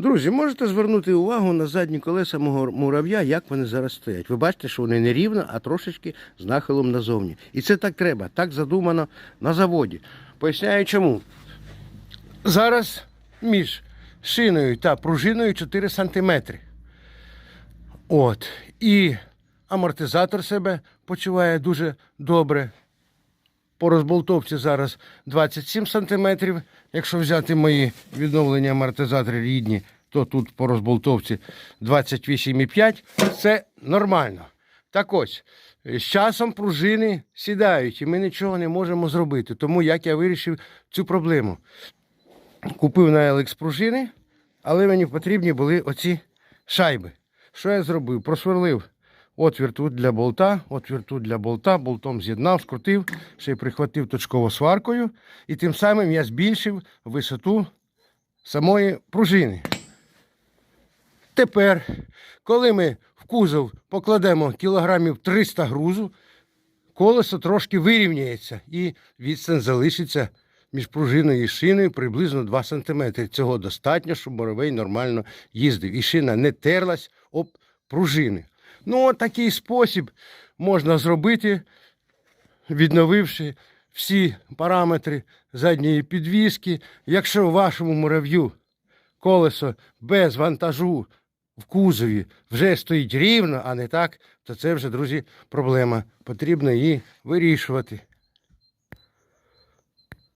Друзі, можете звернути увагу на задні колеса мого мурав'я, як вони зараз стоять. Ви бачите, що вони не рівно, а трошечки з нахилом назовні. І це так треба, так задумано на заводі. Поясняю чому. Зараз між шиною та пружиною 4 см. От. І амортизатор себе почуває дуже добре. По розболтовці зараз 27 см. Якщо взяти мої відновлені амортизатори рідні, то тут по розболтовці 28,5. Це нормально. Так ось, з часом пружини сідають, і ми нічого не можемо зробити. Тому як я вирішив цю проблему. Купив на LX пружини, але мені потрібні були оці шайби. Що я зробив? Просверлив отвір тут для болта, отвір тут для болта, болтом з'єднав, скрутив, ще й прихватив точково сваркою. І тим самим я збільшив висоту самої пружини. Тепер, коли ми в кузов покладемо кілограмів 300 грузу, колесо трошки вирівняється і відстань залишиться між пружиною і шиною приблизно 2 см. Цього достатньо, щоб боровий нормально їздив. І шина не терлась об пружини. Ну, от такий спосіб можна зробити, відновивши всі параметри задньої підвіски. Якщо в вашому мурав'ю колесо без вантажу в кузові вже стоїть рівно, а не так, то це вже, друзі, проблема. Потрібно її вирішувати.